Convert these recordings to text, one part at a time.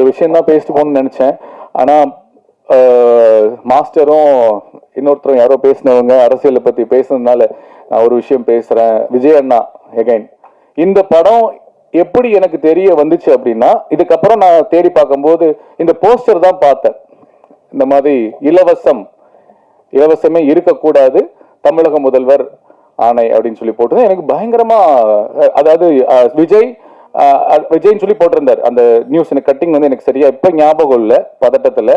ஒரு விஷயம் தான் பேசிட்டு போகணும்னு நினைச்சேன். ஆனா மாஸ்டரும் இன்னொருத்தரும் யாரோ பேசினவங்க அரசியலை பத்தி பேசுனதுனால நான் ஒரு விஷயம் பேசுறேன். விஜய் அண்ணா எகைன் இந்த படம் எப்படி எனக்கு தெரிய வந்துச்சு அப்படின்னா இதுக்கப்புறம் நான் தேடி பார்க்கும்போது இந்த போஸ்டர் தான் பார்த்தேன். இந்த மாதிரி இலவசம். இலவசமே இருக்கக்கூடாது. தமிழக முதல்வர் ஆணை அப்படின்னு சொல்லி போட்டு எனக்கு பயங்கரமா அதாவது விஜய் விஜய்னு சொல்லி போட்டிருந்தார். அந்த நியூஸ் எனக்கு கட்டிங் வந்து எனக்கு சரியா இப்ப ஞாபகம் இல்லை பதட்டத்தில்.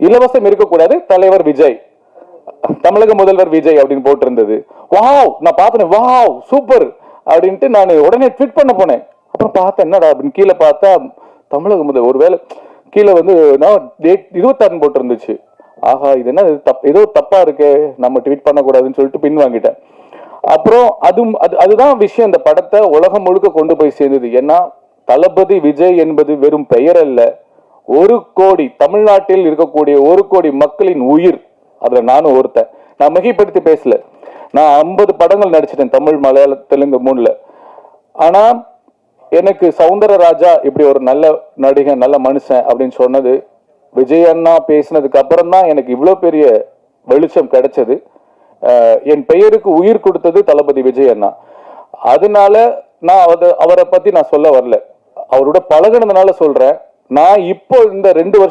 இலவசம் இருக்கக்கூடாது தலைவர் விஜய். தமிழக முதல்வர் விஜய் அப்படின்னு போட்டிருந்தது. வாவ் நான் பார்த்தேன் வாவ் சூப்பர் அப்படின்ட்டு நான் உடனே ட்வீட் பண்ண போனேன். அப்புறம் பார்த்தேன் என்னடா அப்படின்னு கீழே பார்த்தா தமிழக முதல் ஒருவேளை கீழே வந்து நான் டேட் இருபத்தாறு போட்டிருந்துச்சு. ஆஹா இது என்ன தப் ஏதோ தப்பா இருக்கே நம்ம ட்வீட் பண்ணக்கூடாதுன்னு சொல்லிட்டு பின் வாங்கிட்டேன் அப்புறம் அது அது அதுதான் விஷயம். இந்த படத்தை உலகம் முழுக்க கொண்டு போய் சேர்ந்தது. ஏன்னா தளபதி விஜய் என்பது வெறும் பெயர் அல்ல. ஒரு கோடி தமிழ்நாட்டில் இருக்கக்கூடிய ஒரு கோடி மக்களின் உயிர். அதுல நானும் ஒருத்தன். நான் மிகைப்படுத்தி பேசல. நான் ஐம்பது படங்கள் நடிச்சிட்டேன் தமிழ் மலையாள தெலுங்கு மூணுல. ஆனா எனக்கு சவுந்தரராஜா இப்படி ஒரு நல்ல நடிகன் நல்ல மனுஷன் அப்படின்னு சொன்னது விஜய் அண்ணா பேசினதுக்கு அப்புறம் தான் எனக்கு இவ்வளோ பெரிய வெளிச்சம் கிடைச்சது. என் பெயருக்கு உயிர் கொடுத்தது தளபதி விஜய் அண்ணா. அதனால நான் அவத அவரை பத்தி நான் சொல்ல வரல. அவரோட பழகுனதுனால சொல்றேன். நான் இப்போ இந்த ரெண்டு வருஷம்